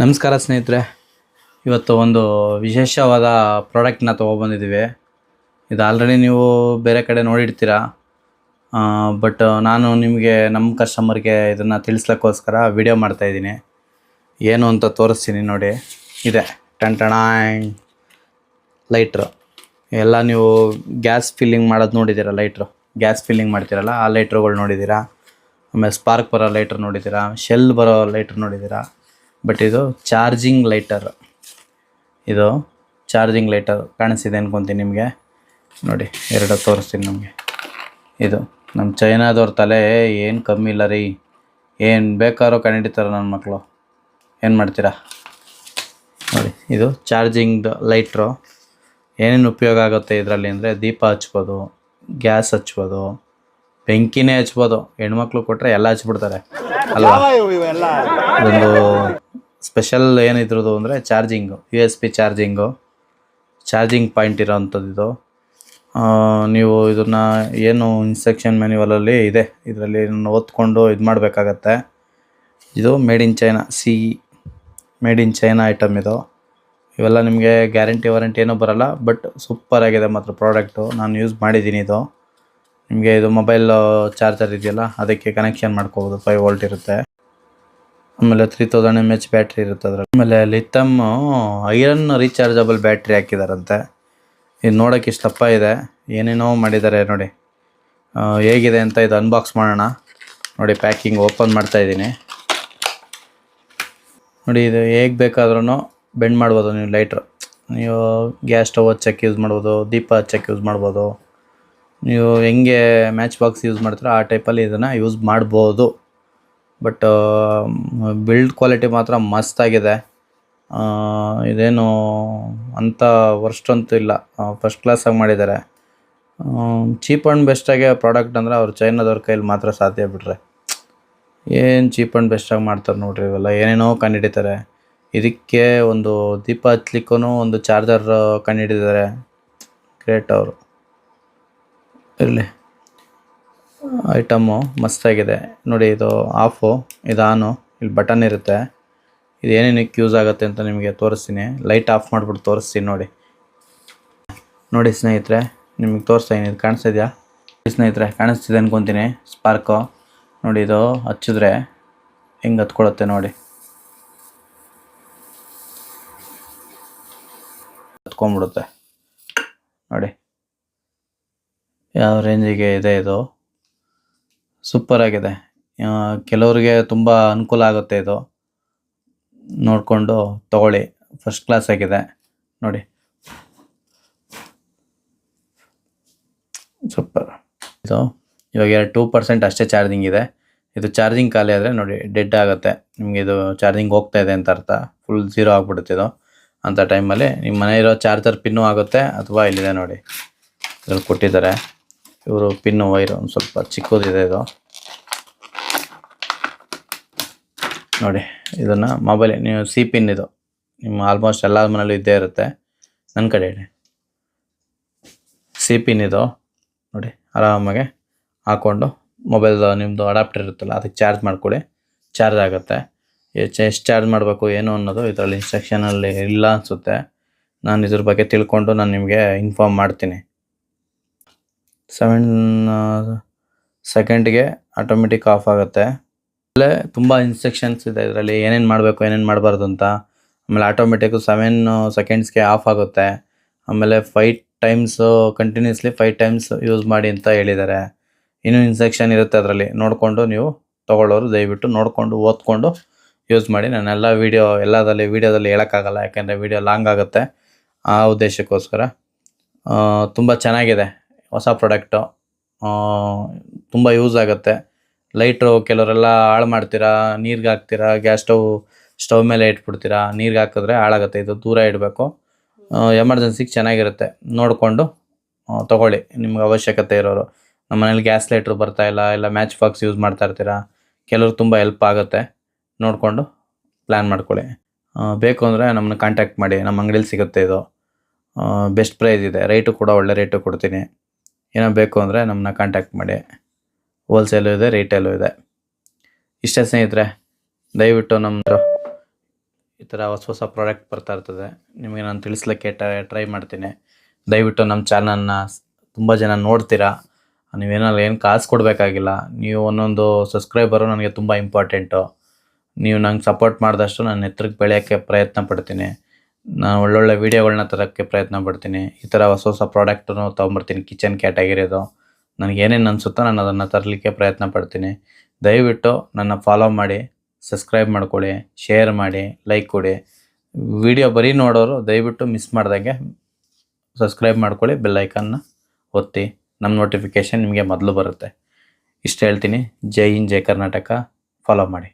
ನಮಸ್ಕಾರ ಸ್ನೇಹಿತರೆ. ಇವತ್ತು ಒಂದು ವಿಶೇಷವಾದ ಪ್ರಾಡಕ್ಟ್ನ ತೊಗೊಬಂದಿದ್ದೀವಿ ಇದು ಆಲ್ರೆಡಿ ನೀವು ಬೇರೆ ಕಡೆ ನೋಡಿರ್ತೀರ. ಬಟ್ ನಾನು ನಿಮಗೆ ನಮ್ಮ ಕಸ್ಟಮರ್ಗೆ ಇದನ್ನು ತಿಳಿಸ್ಲಕ್ಕೋಸ್ಕರ ವಿಡಿಯೋ ಮಾಡ್ತಾಯಿದ್ದೀನಿ ಏನು ಅಂತ ತೋರಿಸ್ತೀನಿ ನೋಡಿ. ಇದೆ. ಟಂಟಣಾಯ್ ಲೈಟ್ರು ಎಲ್ಲ ನೀವು ಗ್ಯಾಸ್ ಫಿಲ್ಲಿಂಗ್ ಮಾಡೋದು ನೋಡಿದ್ದೀರ ಲೈಟ್ರು ಗ್ಯಾಸ್ ಫಿಲ್ಲಿಂಗ್ ಮಾಡ್ತೀರಲ್ಲ, ಆ ಲೈಟ್ರುಗಳು ನೋಡಿದ್ದೀರಾ. ಆಮೇಲೆ ಸ್ಪಾರ್ಕ್ ಬರೋ ಲೈಟ್ರ್ ನೋಡಿದ್ದೀರಾ ಶೆಲ್ ಬರೋ ಲೈಟ್ರ್ ನೋಡಿದ್ದೀರಾ. ಬಟ್ ಇದು ಚಾರ್ಜಿಂಗ್ ಲೈಟರ್. ಇದು ಚಾರ್ಜಿಂಗ್ ಲೈಟರ್ ಕಾಣಿಸಿದೆ ಅನ್ಕೊತೀನಿ ನಿಮಗೆ. ನೋಡಿ ಎರಡು ತೋರಿಸ್ತೀನಿ ನಮಗೆ. ಇದು ನಮ್ಮ ಚೈನಾದವ್ರ ತಲೆ ಏನು ಕಮ್ಮಿ ಇಲ್ಲ ರೀ. ಏನು ಬೇಕಾದ್ರೂ ಕಂಡಿಡ್ತಾರೆ ನನ್ನ ಮಕ್ಕಳು ಏನು ಮಾಡ್ತೀರಾ? ನೋಡಿ ಇದು ಚಾರ್ಜಿಂಗ್ ಲೈಟ್ರು. ಏನೇನು ಉಪಯೋಗ ಆಗುತ್ತೆ ಇದರಲ್ಲಿ ಅಂದರೆ ದೀಪ ಹಚ್ಬೋದು ಗ್ಯಾಸ್ ಹಚ್ಬೋದು ಬೆಂಕಿನೇ ಹಚ್ಬೋದು. ಹೆಣ್ಮಕ್ಳು ಕೊಟ್ಟರೆ ಎಲ್ಲ ಹಚ್ಬಿಡ್ತಾರೆ. ಅಲ್ವಾ? ಒಂದು ಸ್ಪೆಷಲ್ ಏನಿದ್ರದ್ದು ಅಂದರೆ charging U S B charging, charging point ಇರೋವಂಥದ್ದು ಇದು. ನೀವು ಇದನ್ನು ಏನು ಇನ್ಸ್ಟ್ರಕ್ಷನ್ ಮ್ಯಾನ್ಯುವಲಲ್ಲಿ ಇದೆ. ಇದರಲ್ಲಿ ಓದ್ಕೊಂಡು ಇದು ಮಾಡಬೇಕಾಗತ್ತೆ. ಇದು made in China C made in China item ಇದು. ಇವೆಲ್ಲ ನಿಮಗೆ ಗ್ಯಾರಂಟಿ ವಾರಂಟಿ ಏನೂ ಬರಲ್ಲ ಬಟ್ ಸೂಪರ್ ಆಗಿದೆ ಮಾತ್ರ ಪ್ರಾಡಕ್ಟು ನಾನು ಯೂಸ್ ಮಾಡಿದ್ದೀನಿ ಇದು. ನಿಮಗೆ ಇದು ಮೊಬೈಲ್ ಚಾರ್ಜರ್ ಇದೆಯಲ್ಲ, ಅದಕ್ಕೆ ಕನೆಕ್ಷನ್ ಮಾಡ್ಕೋಬೋದು ಫೈವ್ ವೋಲ್ಟ್ ಇರುತ್ತೆ. ಆಮೇಲೆ three thousand M H battery ಇರುತ್ತೆ ಅದ್ರಲ್ಲಿ. ಆಮೇಲೆ ಲಿಥಮ್ ಐರನ್ ರೀಚಾರ್ಜಬಲ್ ಬ್ಯಾಟ್ರಿ ಹಾಕಿದಾರಂತೆ. ಇದು ನೋಡೋಕೆ ಇಷ್ಟು ತಪ್ಪ ಇದೆ. ಏನೇನೋ ಮಾಡಿದ್ದಾರೆ ನೋಡಿ. ಹೇಗಿದೆ ಅಂತ ಇದು ಅನ್ಬಾಕ್ಸ್ ಮಾಡೋಣ. ನೋಡಿ ಪ್ಯಾಕಿಂಗ್ ಓಪನ್ ಮಾಡ್ತಾ ಇದ್ದೀನಿ. ನೋಡಿ, ಇದು ಹೇಗೆ ಬೇಕಾದ್ರೂ ಬೆಂಡ್ ಮಾಡ್ಬೋದು ನೀವು ಲೈಟ್ರು ನೀವು ಗ್ಯಾಸ್ ಸ್ಟವ್ ಹಚ್ಚಕ್ಕೆ ಯೂಸ್ ಮಾಡ್ಬೋದು, ದೀಪ ಹಚ್ಚಕ್ಕೆ ಯೂಸ್ ಮಾಡ್ಬೋದು. ನೀವು ಹೆಂಗೆ ಮ್ಯಾಚ್ ಬಾಕ್ಸ್ ಯೂಸ್ ಮಾಡ್ತೀರೋ ಆ ಟೈಪಲ್ಲಿ ಇದನ್ನು ಯೂಸ್ ಮಾಡ್ಬೋದು. ಬಟ್ ಬಿಲ್ಡ್ ಕ್ವಾಲಿಟಿ ಮಾತ್ರ ಮಸ್ತಾಗಿದೆ ಇದೇನು ಅಂಥ ವರ್ಸ್ಟ್ ಅಂತೂ ಇಲ್ಲ. ಫಸ್ಟ್ ಕ್ಲಾಸಾಗಿ ಮಾಡಿದ್ದಾರೆ ಚೀಪ್ ಆ್ಯಂಡ್ ಬೆಸ್ಟಾಗೆ ಪ್ರಾಡಕ್ಟ್ ಅಂದರೆ ಅವ್ರು ಚೈನಾದವ್ರ ಕೈಲಿ ಮಾತ್ರ ಸಾಧ್ಯ ಬಿಟ್ರೆ. ಏನು ಚೀಪ್ ಆ್ಯಂಡ್ ಬೆಸ್ಟಾಗಿ ಮಾಡ್ತಾರೆ ನೋಡ್ರಿ ಇವೆಲ್ಲ. ಏನೇನೋ ಕಂಡುಹಿಡಿತಾರೆ ಇದಕ್ಕೆ ಒಂದು ದೀಪ ಹಚ್ಲಿಕ್ಕೂ ಒಂದು ಚಾರ್ಜರ್ ಕಂಡಿಡಿದ್ದಾರೆ ಗ್ರೇಟ್ ಅವರು. ಇರಲಿ. ಐಟಮು ಮಸ್ತಾಗಿದೆ. ನೋಡಿ ಇದು ಆಫು, ಇದು ಆನು, ಇಲ್ಲಿ ಬಟನ್ ಇರುತ್ತೆ. ಇದು ಏನೇನಕ್ಕೆ ಯೂಸ್ ಆಗುತ್ತೆ ಅಂತ ನಿಮಗೆ ತೋರಿಸ್ತೀನಿ. ಲೈಟ್ ಆಫ್ ಮಾಡಿಬಿಟ್ಟು ತೋರಿಸ್ತೀನಿ ನೋಡಿ. ನೋಡಿ ಸ್ನೇಹಿತರೆ, ನಿಮಗೆ ತೋರಿಸ್ತಾ ಇದು ಕಾಣಿಸ್ತಿದ್ಯಾ? ಸ್ನೇಹಿತರೆ, ಕಾಣಿಸ್ತಿದೆ ಅನ್ಕೊತೀನಿ. ಸ್ಪಾರ್ಕು ನೋಡಿ ಇದು ಹಚ್ಚಿದ್ರೆ ಹೆಂಗೆ ಹತ್ಕೊಳತ್ತೆ ನೋಡಿ. ಹತ್ಕೊಂಡ್ಬಿಡುತ್ತೆ. ನೋಡಿ. ಯಾವ ರೇಂಜಿಗೆ ಇದೆ ಇದು? ಸೂಪರ್ ಆಗಿದೆ. ಕೆಲವರಿಗೆ ತುಂಬ ಅನುಕೂಲ ಆಗುತ್ತೆ ಇದು. ನೋಡಿಕೊಂಡು ತಗೊಳ್ಳಿ. ಫಸ್ಟ್ ಕ್ಲಾಸ್ ಆಗಿದೆ. ನೋಡಿ. ಸೂಪರ್ ಇದು ಇವಾಗ ಟೂ ಪರ್ಸೆಂಟ್ ಅಷ್ಟೇ ಚಾರ್ಜಿಂಗ್ ಇದೆ. ಇದು ಚಾರ್ಜಿಂಗ್ ಖಾಲಿ ಆದರೆ ನೋಡಿ ಡೆಡ್ ಆಗುತ್ತೆ. ನಿಮಗೆ ಇದು ಚಾರ್ಜಿಂಗ್ ಹೋಗ್ತಾ ಇದೆ ಅಂತ ಅರ್ಥ. ಫುಲ್ ಝೀರೋ ಆಗಿಬಿಡುತ್ತೆ ಇದು. ಅಂಥ ಟೈಮಲ್ಲಿ ನಿಮ್ಮ ಮನೆ ಇರೋ ಚಾರ್ಜರ್ ಪಿನ್ನು ಆಗುತ್ತೆ ಅಥವಾ ಇಲ್ಲಿದೆ ನೋಡಿ. ಇದ್ರಲ್ಲಿ ಕೊಟ್ಟಿದ್ದಾರೆ. ಇವರು ಪಿನ್ ವೈರ್ ಒಂದು ಸ್ವಲ್ಪ ಚಿಕ್ಕದಿದೆ ಇದು. ನೋಡಿ, ಇದನ್ನು ಮೊಬೈಲ್ ನೀವು ಸಿ ಪಿನ್ ಇದು. ನಿಮ್ಮ ಆಲ್ಮೋಸ್ಟ್ ಎಲ್ಲ ಮನೇಲೂ ಇದ್ದೇ ಇರುತ್ತೆ. ನನ್ನ ಕಡೆ ಇಡಿ. ಸಿ ಪಿನ್ ಇದು. ನೋಡಿ, ಆರಾಮಾಗೆ ಹಾಕ್ಕೊಂಡು ಮೊಬೈಲ್ ನಿಮ್ಮದು ಅಡಾಪ್ಟರ್ ಇರುತ್ತಲ್ಲ, ಅದಕ್ಕೆ ಚಾರ್ಜ್ ಮಾಡಿಕೊಡಿ. ಚಾರ್ಜ್ ಆಗುತ್ತೆ. ಎಷ್ಟು ಚಾರ್ಜ್ ಮಾಡಬೇಕು, ಏನು ಅನ್ನೋದು ಇದರಲ್ಲಿ ಇನ್ಸ್ಟ್ರಕ್ಷನಲ್ಲಿ ಇಲ್ಲ ಅನಿಸುತ್ತೆ. ನಾನು ಇದ್ರ ಬಗ್ಗೆ ತಿಳ್ಕೊಂಡು ನಾನು ನಿಮಗೆ ಇನ್ಫಾರ್ಮ್ ಮಾಡ್ತೀನಿ. ಸೆವೆನ್ ಸೆಕೆಂಡ್ಗೆ ಆಟೋಮೆಟಿಕ್ ಆಫ್ ಆಗುತ್ತೆ. ಆಮೇಲೆ ತುಂಬ ಇನ್ಸ್ಟ್ರಕ್ಷನ್ಸ್ ಇದೆ ಇದರಲ್ಲಿ, ಏನೇನು ಮಾಡಬೇಕು, ಏನೇನು ಮಾಡಬಾರ್ದು ಅಂತ. ಆಮೇಲೆ ಆಟೋಮೆಟಿಕ್ಕು ಸೆವೆನ್ ಸೆಕೆಂಡ್ಸ್ಗೆ ಆಫ್ ಆಗುತ್ತೆ. ಆಮೇಲೆ five times continuously five times use ಮಾಡಿ ಅಂತ ಹೇಳಿದ್ದಾರೆ. ಇನ್ನೂ ಇನ್ಸ್ಟ್ರಕ್ಷನ್ ಇರುತ್ತೆ ಅದರಲ್ಲಿ. ನೋಡಿಕೊಂಡು ನೀವು ತೊಗೊಳ್ಳೋರು ದಯವಿಟ್ಟು ನೋಡಿಕೊಂಡು, ಓದ್ಕೊಂಡು ಯೂಸ್ ಮಾಡಿ. ನಾನೆಲ್ಲ ವೀಡಿಯೋ ಎಲ್ಲದಲ್ಲಿ ವೀಡಿಯೋದಲ್ಲಿ ಹೇಳೋಕ್ಕಾಗಲ್ಲ, ಯಾಕೆಂದರೆ ವೀಡಿಯೋ ಲಾಂಗ್ ಆಗುತ್ತೆ. ಆ ಉದ್ದೇಶಕ್ಕೋಸ್ಕರ. ತುಂಬ ಚೆನ್ನಾಗಿದೆ. ಹೊಸ ಪ್ರಾಡಕ್ಟು ತುಂಬ ಯೂಸ್ ಆಗುತ್ತೆ. ಲೈಟ್ರು ಕೆಲವರೆಲ್ಲ ಹಾಳು ಮಾಡ್ತೀರಾ, ನೀರಿಗೆ ಹಾಕ್ತೀರಾ ಗ್ಯಾಸ್ ಸ್ಟವ್ ಸ್ಟವ್ ಮೇಲೆ ಇಟ್ಬಿಡ್ತೀರಾ, ನೀರಿಗೆ ಹಾಕಿದ್ರೆ ಹಾಳಾಗುತ್ತೆ. ಇದು ದೂರ ಇಡಬೇಕು. ಎಮರ್ಜೆನ್ಸಿಗೆ ಚೆನ್ನಾಗಿರುತ್ತೆ. ನೋಡಿಕೊಂಡು ತೊಗೊಳ್ಳಿ. ನಿಮ್ಗೆ ಅವಶ್ಯಕತೆ ಇರೋರು. ನಮ್ಮ ಮನೇಲಿ ಗ್ಯಾಸ್ ಲೈಟ್ರು ಬರ್ತಾ ಇಲ್ಲ ಮ್ಯಾಚ್ ಬಾಕ್ಸ್ ಯೂಸ್ ಮಾಡ್ತಾ ಇರ್ತೀರಾ, ಕೆಲವ್ರು ತುಂಬ ಹೆಲ್ಪ್ ಆಗುತ್ತೆ. ನೋಡಿಕೊಂಡು ಪ್ಲ್ಯಾನ್ ಮಾಡ್ಕೊಳ್ಳಿ. ಬೇಕು ಅಂದರೆ ನಮ್ಮನ್ನು ಕಾಂಟ್ಯಾಕ್ಟ್ ಮಾಡಿ. ನಮ್ಮ ಅಂಗಡೀಲಿ ಸಿಗುತ್ತೆ ಇದು. ಬೆಸ್ಟ್ ಪ್ರೈಸ್ ಇದೆ. ರೇಟು ಕೂಡ ಒಳ್ಳೆ ರೇಟು ಕೊಡ್ತೀನಿ. ಏನೋ ಬೇಕು ಅಂದರೆ ನಮ್ಮನ್ನ ಕಾಂಟ್ಯಾಕ್ಟ್ ಮಾಡಿ. ಹೋಲ್ಸೇಲು ಇದೆ ರಿಟೇಲು ಇದೆ. ಇಷ್ಟೇ ಸ್ನೇಹಿತರೆ, ದಯವಿಟ್ಟು ನಮ್ಮದು ಈ ಥರ ಹೊಸ ಹೊಸ ಪ್ರಾಡಕ್ಟ್ ಬರ್ತಾ ಇರ್ತದೆ. ನಿಮಗೆ ನಾನು ತಿಳಿಸ್ಲಿಕ್ಕೆ ಟ್ರೈ ಮಾಡ್ತೀನಿ. ದಯವಿಟ್ಟು ನಮ್ಮ ಚಾನಲ್ನ ತುಂಬ ಜನ ನೋಡ್ತೀರಾ? ನೀವೇನಾದ್ರು ಏನು ಕಾಸು ಕೊಡಬೇಕಾಗಿಲ್ಲ. ನೀವು ಒಂದೊಂದು ಸಬ್ಸ್ಕ್ರೈಬರು ನನಗೆ ತುಂಬ ಇಂಪಾರ್ಟೆಂಟು ನೀವು ನಂಗೆ ಸಪೋರ್ಟ್ ಮಾಡಿದಷ್ಟು ನಾನು ಎತ್ತರಕ್ಕೆ ಬೆಳೆಯೋಕ್ಕೆ ಪ್ರಯತ್ನ ಪಡ್ತೀನಿ. ನಾನು ಒಳ್ಳೊಳ್ಳೆ ವೀಡಿಯೋಗಳನ್ನ ತರೋಕ್ಕೆ ಪ್ರಯತ್ನ ಪಡ್ತೀನಿ. ಈ ಥರ ಹೊಸ ಹೊಸ ಪ್ರಾಡಕ್ಟನ್ನು ತೊಗೊಂಬರ್ತೀನಿ, ಕಿಚನ್ ಕ್ಯಾಟಗಿರಿದು. ನನಗೆ ಏನೇನು ಅನಿಸುತ್ತೋ ನಾನು ಅದನ್ನು ತರಲಿಕ್ಕೆ ಪ್ರಯತ್ನ ಪಡ್ತೀನಿ. ದಯವಿಟ್ಟು ನನ್ನ ಫಾಲೋ ಮಾಡಿ, ಸಬ್ಸ್ಕ್ರೈಬ್ ಮಾಡ್ಕೊಳ್ಳಿ, ಶೇರ್ ಮಾಡಿ, ಲೈಕ್ ಕೊಡಿ. ವಿಡಿಯೋ ಬರೀ ನೋಡೋರು ದಯವಿಟ್ಟು ಮಿಸ್ ಮಾಡಿದಂಗೆ ಸಬ್ಸ್ಕ್ರೈಬ್ ಮಾಡ್ಕೊಳ್ಳಿ ಬೆಲ್ಲೈಕನ್ನ ಒತ್ತಿ. ನಮ್ಮ ನೋಟಿಫಿಕೇಷನ್ ನಿಮಗೆ ಮೊದಲು ಬರುತ್ತೆ. ಇಷ್ಟು ಹೇಳ್ತೀನಿ. ಜೈ ಇನ್ ಜೈ ಕರ್ನಾಟಕ. ಫಾಲೋ ಮಾಡಿ.